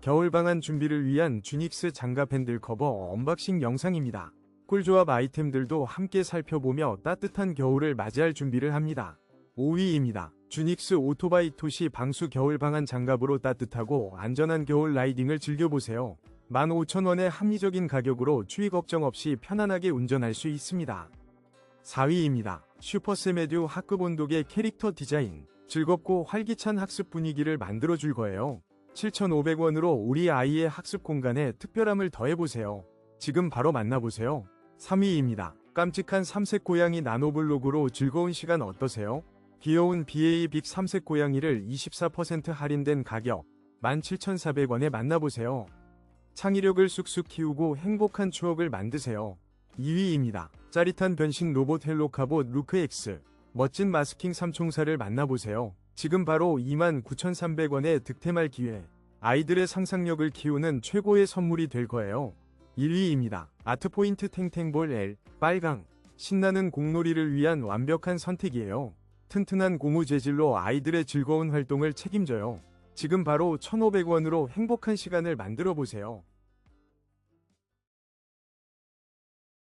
겨울방한 준비를 위한 주닉스 장갑 핸들 커버 언박싱 영상입니다. 꿀조합 아이템들도 함께 살펴보며 따뜻한 겨울을 맞이할 준비를 합니다. 5위입니다. 주닉스 오토바이 토시 방수 겨울 방한 장갑으로 따뜻하고 안전한 겨울 라이딩을 즐겨보세요. 15,000원의 합리적인 가격으로 추위 걱정 없이 편안하게 운전할 수 있습니다. 4위입니다. 슈퍼세메듀 학급 온독의 캐릭터 디자인. 즐겁고 활기찬 학습 분위기를 만들어줄 거예요. 7,500원으로 우리 아이의 학습 공간에 특별함을 더해보세요. 지금 바로 만나보세요. 3위입니다. 깜찍한 삼색 고양이 나노블록으로 즐거운 시간 어떠세요? 귀여운 BA 빅 삼색 고양이를 24% 할인된 가격 17,400원에 만나보세요. 창의력을 쑥쑥 키우고 행복한 추억을 만드세요. 2위입니다. 짜릿한 변신 로봇 헬로카봇 루크 X. 멋진 마스킹 삼총사를 만나보세요. 지금 바로 29,300원의 득템할 기회. 아이들의 상상력을 키우는 최고의 선물이 될 거예요. 1위입니다. 아트포인트 탱탱볼 L. 빨강. 신나는 공놀이를 위한 완벽한 선택이에요. 튼튼한 고무 재질로 아이들의 즐거운 활동을 책임져요. 지금 바로 1,500원으로 행복한 시간을 만들어 보세요.